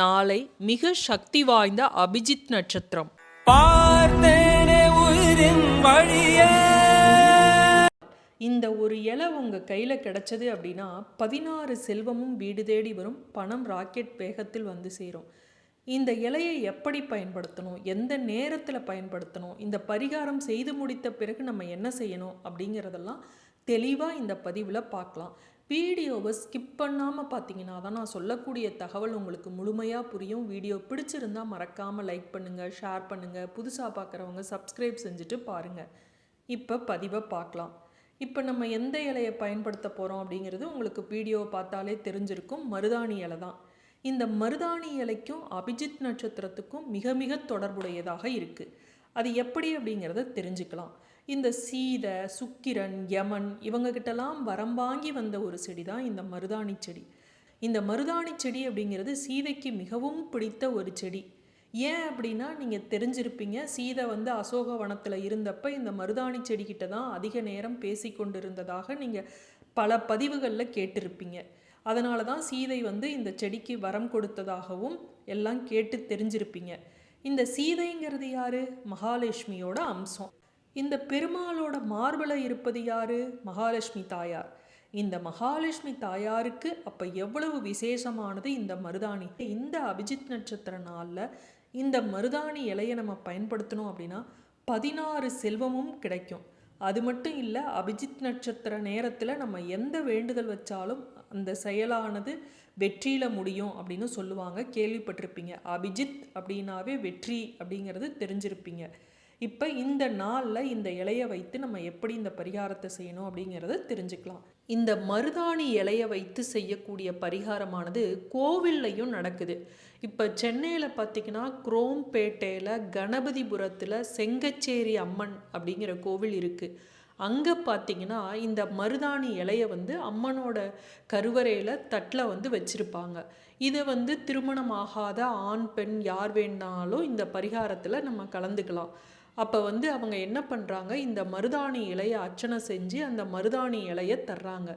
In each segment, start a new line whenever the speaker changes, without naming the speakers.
நாளை மிக சக்தி வாய்ந்த அபிஜித் நட்சத்திரம். இந்த ஒரு இலை உங்கள் கையில் கிடைச்சது அப்படின்னா பதினாறு செல்வமும் வீடு தேடி வரும் பணம் ராக்கெட் வேகத்தில் வந்து சேரும். இந்த இலையை எப்படி பயன்படுத்தணும்? எந்த நேரத்தில் பயன்படுத்தணும்? இந்த பரிகாரம் செய்து முடித்த பிறகு நம்ம என்ன செய்யணும் அப்படிங்கிறதெல்லாம் தெளிவாக இந்த பதிவில் பார்க்கலாம். வீடியோவை ஸ்கிப் பண்ணாமல் பார்த்தீங்கன்னா தான் நான் சொல்லக்கூடிய தகவல் உங்களுக்கு முழுமையாக புரியும். வீடியோ பிடிச்சிருந்தா மறக்காமல் லைக் பண்ணுங்கள் ஷேர் பண்ணுங்கள் புதுசாக பார்க்குறவங்க சப்ஸ்கிரைப் செஞ்சுட்டு பாருங்கள் இப்போ பதிவை பார்க்கலாம். இப்போ நம்ம எந்த இலையை பயன்படுத்த போகிறோம் அப்படிங்கிறது உங்களுக்கு வீடியோவை பார்த்தாலே தெரிஞ்சிருக்கும். மருதாணி இலை தான். இந்த மருதாணி இலைக்கும் அபிஜித் நட்சத்திரத்துக்கும் மிக மிக தொடர்புடையதாக இருக்குது அது எப்படி அப்படிங்கிறத தெரிஞ்சுக்கலாம். இந்த சீதை சுக்கிரன் யமன் இவங்ககிட்டலாம் வரம் வாங்கி வந்த ஒரு செடி தான் இந்த மருதாணி செடி. இந்த மருதாணி செடி அப்படிங்கிறது சீதைக்கு மிகவும் பிடித்த ஒரு செடி. ஏன் அப்படின்னா நீங்கள் தெரிஞ்சிருப்பீங்க சீதை வந்து அசோக வனத்தில் இருந்தப்ப இந்த மருதாணி செடிக்கிட்ட தான் அதிக நேரம் பேசி கொண்டிருந்ததாக நீங்கள் பல பதிவுகளில் கேட்டிருப்பீங்க. அதனால தான் சீதை வந்து இந்த செடிக்கு வரம் கொடுத்ததாகவும் எல்லாம் கேட்டு தெரிஞ்சிருப்பீங்க. இந்த சீதைங்கிறது யாரு? மகாலட்சுமியோட அம்சம். இந்த பெருமாளோட மார்பில் இருப்பது யாரு? மகாலட்சுமி தாயார். இந்த மகாலட்சுமி தாயாருக்கு அப்போ எவ்வளவு விசேஷமானது இந்த மருதாணி? இந்த அபிஜித் நட்சத்திர நாளில் இந்த மருதாணி இலையை நம்ம பயன்படுத்தணும் அப்படின்னா பதினாறு செல்வமும் கிடைக்கும். அது மட்டும் இல்லை அபிஜித் நட்சத்திர நேரத்தில் நம்ம எந்த வேண்டுதல் வச்சாலும் அந்த செயலானது வெற்றியில் முடியும் அப்படின்னு சொல்லுவாங்க. கேள்விப்பட்டிருப்பீங்க. அபிஜித் அப்படின்னாவே வெற்றி அப்படிங்கிறது தெரிஞ்சிருப்பீங்க. இப்போ இந்த நாளில் இந்த இலையை வைத்து நம்ம எப்படி இந்த பரிகாரத்தை செய்யணும் அப்படிங்கிறத தெரிஞ்சுக்கலாம். இந்த மருதாணி இலையை வைத்து செய்யக்கூடிய பரிகாரமானது கோவில்லையும் நடக்குது. இப்போ சென்னையில் பார்த்தீங்கன்னா குரோம்பேட்டையில் கணபதிபுரத்தில் செங்கச்சேரி அம்மன் அப்படிங்கிற கோவில் இருக்குது அங்கே பார்த்தீங்கன்னா இந்த மருதாணி இலையை வந்து அம்மனோட கருவறையில் தட்டில் வந்து வச்சுருப்பாங்க. இதை வந்து திருமணம் ஆகாத ஆண் பெண் யார் வேணாலும் இந்த பரிகாரத்தில் நம்ம கலந்துக்கலாம். அப்போ வந்து அவங்க என்ன பண்ணுறாங்க இந்த மருதாணி இலையை அர்ச்சனை செஞ்சு அந்த மருதாணி இலையை தர்றாங்க.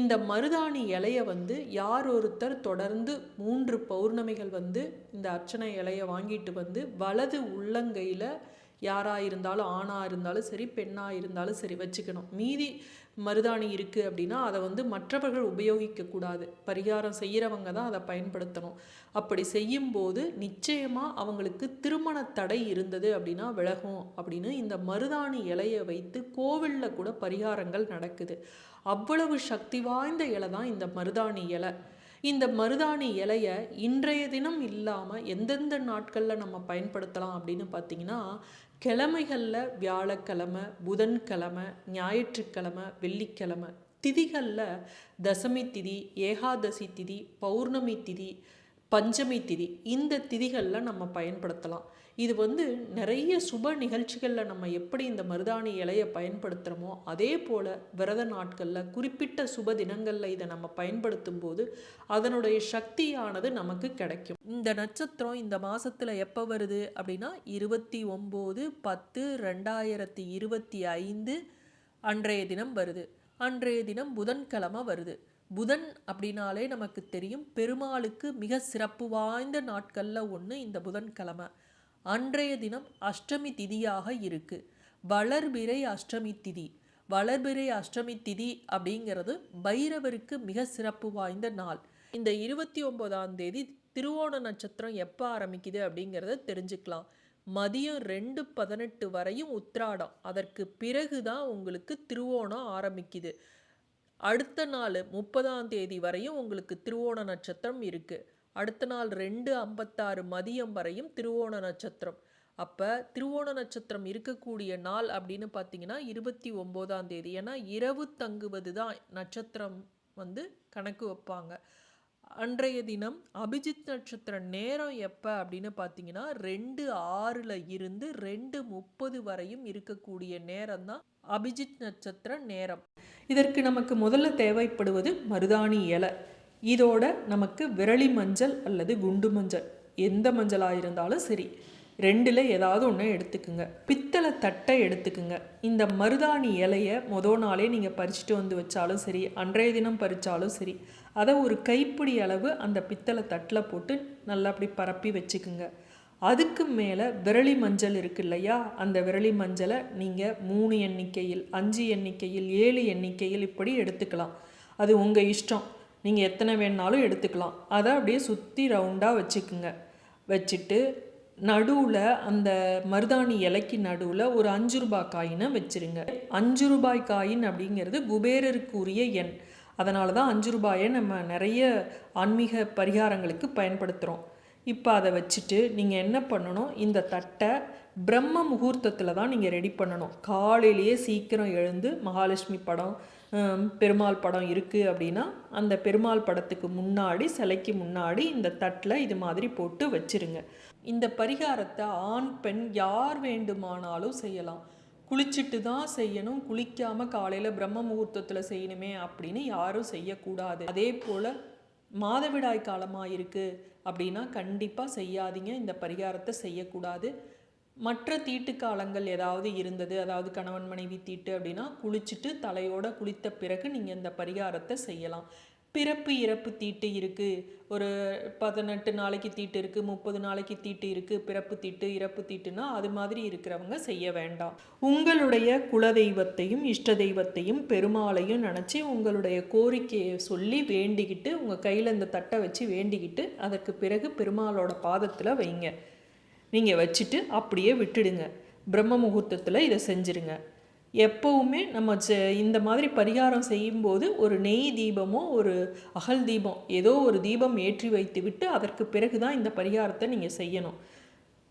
இந்த மருதாணி இலையை வந்து யார் ஒருத்தர் தொடர்ந்து மூன்று பௌர்ணமிகள் வந்து இந்த அர்ச்சனை இலையை வாங்கிட்டு வந்து வலது உள்ளங்கையில் யாராக இருந்தாலும் ஆணாக இருந்தாலும் சரி பெண்ணாக இருந்தாலும் சரி வச்சுக்கணும். மீதி மருதாணி இருக்குது அப்படின்னா அதை வந்து மற்றவர்கள் உபயோகிக்கக்கூடாது. பரிகாரம் செய்கிறவங்க தான் அதை பயன்படுத்தணும். அப்படி செய்யும்போது நிச்சயமாக அவங்களுக்கு திருமண தடை இருந்தது அப்படின்னா விலகும் அப்படின்னு இந்த மருதாணி இலையை வைத்து கோவிலில் கூட பரிகாரங்கள் நடக்குது. அவ்வளவு சக்தி வாய்ந்த இலை தான் இந்த மருதாணி இலை. இந்த மருதாணி இலையை இன்றைய தினம் இல்லாமல் எந்தெந்த நாட்களில் நம்ம பயன்படுத்தலாம் அப்படின்னு பார்த்தீங்கன்னா கிழமைகளில் வியாழக்கிழமை புதன்கிழமை ஞாயிற்றுக்கிழமை வெள்ளிக்கிழமை திதிகளில் தசமி திதி ஏகாதசி திதி பௌர்ணமி திதி பஞ்சமி திதி. இந்த திதிகளில் நம்ம பயன்படுத்தலாம். இது வந்து நிறைய சுப நிகழ்ச்சிகளில் நம்ம எப்படி இந்த மருதாணி இலையை பயன்படுத்துகிறோமோ அதே போல் விரத நாட்களில் குறிப்பிட்ட சுப தினங்களில் இதை நம்ம பயன்படுத்தும் போது அதனுடைய சக்தியானது நமக்கு கிடைக்கும். இந்த நட்சத்திரம் இந்த மாதத்தில் எப்போ வருது அப்படின்னா இருபத்தி ஒம்பது பத்து ரெண்டாயிரத்தி இருபத்தி ஐந்து அன்றைய தினம் வருது. அன்றைய தினம் புதன்கிழமை வருது. புதன் அப்படின்னாலே நமக்கு தெரியும் பெருமாளுக்கு மிக சிறப்பு வாய்ந்த நாட்களில் ஒன்று இந்த புதன்கிழமை. அன்றைய தினம் அஷ்டமி திதியாக இருக்கு. வளர்பிறை அஷ்டமி திதி. வளர்பிறை அஷ்டமி திதி அப்படிங்கிறது பைரவருக்கு மிக சிறப்பு வாய்ந்த நாள். இந்த இருபத்தி ஒன்பதாம் தேதி திருவோண நட்சத்திரம் எப்போ ஆரம்பிக்குது அப்படிங்கிறத தெரிஞ்சுக்கலாம். மதியம் ரெண்டு பதினெட்டு வரையும் உத்ராடம் அதற்கு பிறகு தான் உங்களுக்கு திருவோணம் ஆரம்பிக்குது. அடுத்த நாள் முப்பதாம் தேதி வரையும் உங்களுக்கு திருவோண நட்சத்திரம் இருக்குது அடுத்த நாள் ரெண்டு ஐம்பத்தாறு மதியம் வரையும் திருவோண நட்சத்திரம். அப்போ திருவோண நட்சத்திரம் இருக்கக்கூடிய நாள் அப்படின்னு பார்த்தீங்கன்னா இருபத்தி ஒம்போதாம் தேதி. ஏன்னா இரவு தங்குவது தான் நட்சத்திரம் வந்து கணக்கு வைப்பாங்க. அன்றைய தினம் அபிஜித் நட்சத்திர நேரம் எப்போ அப்படின்னு பார்த்தீங்கன்னா ரெண்டு ஆறில் இருந்து ரெண்டு முப்பது வரையும் இருக்கக்கூடிய நேரம் தான் அபிஜித் நட்சத்திர நேரம். இதற்கு நமக்கு முதல்ல தேவைப்படுவது மருதாணி இலை. இதோட நமக்கு விரலி மஞ்சள் அல்லது குண்டு மஞ்சள். எந்த மஞ்சளாக இருந்தாலும் சரி. ரெண்டில் ஏதாவது ஒன்று எடுத்துக்குங்க. பித்தளை தட்டை எடுத்துக்குங்க. இந்த மருதாணி இலையை மொதல் நாளே நீங்கள் பறிச்சுட்டு வந்து வச்சாலும் சரி அன்றைய தினம் பறித்தாலும் சரி அதை ஒரு கைப்பிடி அளவு அந்த பித்தளை தட்டில் போட்டு நல்லா அப்படி பரப்பி வச்சுக்குங்க. அதுக்கு மேலே விரலி மஞ்சள் இருக்கு இல்லையா? அந்த விரலி மஞ்சளை நீங்கள் மூணு எண்ணிக்கையில் அஞ்சு எண்ணிக்கையில் ஏழு எண்ணிக்கையில் இப்படி எடுத்துக்கலாம். அது உங்கள் இஷ்டம். நீங்கள் எத்தனை வேணாலும் எடுத்துக்கலாம். அதை அப்படியே சுற்றி ரவுண்டாக வச்சுக்குங்க. வச்சுட்டு நடுவில் அந்த மருதாணி இலைக்கு நடுவில் ஒரு அஞ்சு ரூபாய் காயினை வச்சிருங்க. அஞ்சு ரூபாய் காயின் அப்படிங்கிறது குபேரருக்குரிய எண். அதனால தான் அஞ்சு ரூபாயை நம்ம நிறைய ஆன்மீக பரிகாரங்களுக்கு பயன்படுத்துகிறோம் இப்போ அதை வச்சுட்டு நீங்கள் என்ன பண்ணணும்? இந்த தட்டை பிரம்ம முகூர்த்தத்தில் தான் நீங்கள் ரெடி பண்ணணும். காலையிலேயே சீக்கிரம் எழுந்து மகாலட்சுமி படம் பெருமாள் படம் இருக்குது அப்படின்னா அந்த பெருமாள் படத்துக்கு முன்னாடி சிலைக்கு முன்னாடி இந்த தட்டில் இது மாதிரி போட்டு வச்சிருங்க. இந்த பரிகாரத்தை ஆண் பெண் யார் வேண்டுமானாலும் செய்யலாம். குளிச்சுட்டு தான் செய்யணும். குளிக்காமல் காலையில் பிரம்ம முகூர்த்தத்தில் செய்யணுமே அப்படின்னு யாரும் செய்யக்கூடாது. அதே போல் மாதவிடாய் காலமாக இருக்குது அப்படின்னா கண்டிப்பாக செய்யாதீங்க. இந்த பரிகாரத்தை செய்யக்கூடாது. மற்ற தீட்டு காலங்கள் ஏதாவது இருந்தது அதாவது கணவன் மனைவி தீட்டு அப்படின்னா குளிச்சுட்டு தலையோட குளித்த பிறகு நீங்கள் இந்த பரிகாரத்தை செய்யலாம். பிறப்பு இறப்பு தீட்டு இருக்குது ஒரு பதினெட்டு நாளைக்கு தீட்டு இருக்குது முப்பது நாளைக்கு தீட்டு இருக்குது பிறப்பு தீட்டு இறப்பு தீட்டுனா அது மாதிரி இருக்கிறவங்க செய்ய வேண்டாம். உங்களுடைய குலதெய்வத்தையும் இஷ்ட தெய்வத்தையும் பெருமாளையும் நினச்சி உங்களுடைய கோரிக்கையை சொல்லி வேண்டிக்கிட்டு உங்கள் கையில் இந்த தட்டை வச்சு வேண்டிக்கிட்டு அதற்கு பிறகு பெருமாளோட பாதத்தில் வைங்க. நீங்கள் வச்சுட்டு அப்படியே விட்டுடுங்க. பிரம்ம முகூர்த்தத்தில் இதை செஞ்சுருங்க. எப்போவுமே நம்ம செ- இந்த மாதிரி பரிகாரம் செய்யும்போது ஒரு நெய் தீபமோ ஒரு அகல் தீபம் ஏதோ ஒரு தீபம் ஏற்றி வைத்து விட்டு அதற்கு பிறகு தான் இந்த பரிகாரத்தை நீங்கள் செய்யணும்.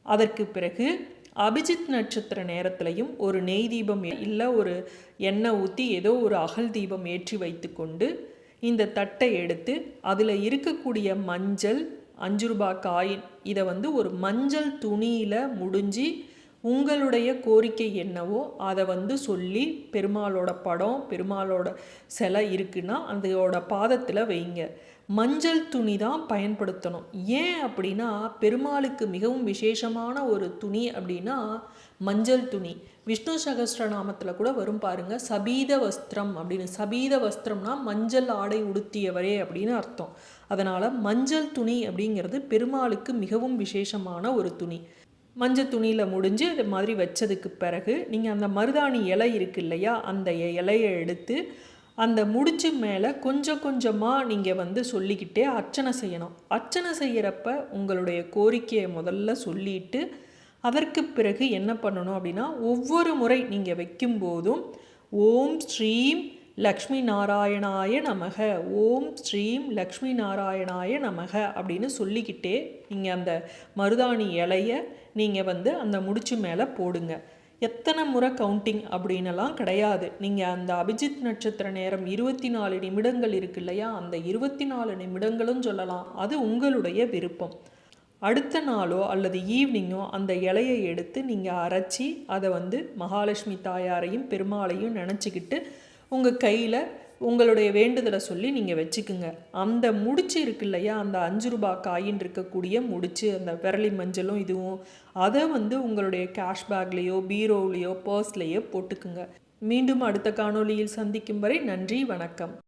அதற்கு பிறகு அபிஜித் நட்சத்திர நேரத்திலையும் ஒரு நெய் தீபம் இல்லை ஒரு எண்ணெய் ஊற்றி ஏதோ ஒரு அகல் தீபம் ஏற்றி வைத்து கொண்டு இந்த தட்டை எடுத்து அதில் இருக்கக்கூடிய மஞ்சள் அஞ்சு ரூபாய் காயின். இதை வந்து ஒரு மஞ்சள் துணியில் முடிஞ்சு உங்களுடைய கோரிக்கை என்னவோ அதை வந்து சொல்லி பெருமாளோட படம் பெருமாளோட சிலை இருக்குன்னா அதோட பாதத்தில் வைங்க. மஞ்சள் துணி தான் பயன்படுத்தணும். ஏன் அப்படின்னா பெருமாளுக்கு மிகவும் விசேஷமான ஒரு துணி அப்படின்னா மஞ்சள் துணி. விஷ்ணு சகஸ்ரநாமத்தில் கூட வரும் பாருங்க சபீத வஸ்திரம் அப்படின்னு. சபீத வஸ்திரம்னா மஞ்சள் ஆடை உடுத்தியவரே அப்படின்னு அர்த்தம். அதனால் மஞ்சள் துணி அப்படிங்கிறது பெருமாளுக்கு மிகவும் விசேஷமான ஒரு துணி. மஞ்சள் துணியில் முடிஞ்சு இது மாதிரி வச்சதுக்கு பிறகு நீங்கள் அந்த மருதாணி இலை இருக்கு இல்லையா? அந்த இலையை எடுத்து அந்த முடிச்சு மேலே கொஞ்சம் கொஞ்சமாக நீங்கள் வந்து சொல்லிக்கிட்டே அர்ச்சனை செய்யணும். அர்ச்சனை செய்கிறப்ப உங்களுடைய கோரிக்கையை முதல்ல சொல்லிட்டு அதற்கு பிறகு என்ன பண்ணணும் அப்படின்னா ஒவ்வொரு முறை நீங்கள் வைக்கும்போதும் ஓம் ஸ்ரீம் லக்ஷ்மி நாராயணாய நமக. ஓம் ஸ்ரீம் லக்ஷ்மி நாராயணாய நமக அப்படின்னு சொல்லிக்கிட்டே நீங்கள் அந்த மருதாணி இலையை நீங்கள் வந்து அந்த முடிச்சு மேலே போடுங்க. எத்தனை முறை கவுண்டிங் அப்படின்னலாம் கிடையாது. நீங்கள் அந்த அபிஜித் நட்சத்திர நேரம் இருபத்தி நாலு நிமிடங்கள் இருக்கு இல்லையா? அந்த இருபத்தி நாலு நிமிடங்களும் சொல்லலாம். அது உங்களுடைய விருப்பம். அடுத்த நாளோ அல்லது ஈவினிங்கோ அந்த இலையை எடுத்து நீங்கள் அரைச்சி அதை வந்து மகாலட்சுமி தாயாரையும் பெருமாளையும் நினச்சிக்கிட்டு உங்கள் கையில் உங்களுடைய வேண்டுதலை சொல்லி நீங்கள் வச்சுக்குங்க. அந்த முடிச்சு இருக்கு இல்லையா? அந்த அஞ்சு ரூபாய் காயின் இருக்கக்கூடிய முடிச்சு அந்த விரலி மஞ்சளும் இதுவும் அதை வந்து உங்களுடைய கேஷ் பேக்லேயோ பீரோவிலையோ பர்ஸ்லேயோ போட்டுக்குங்க. மீண்டும் அடுத்த காணொளியில் சந்திக்கும் வரை நன்றி வணக்கம்.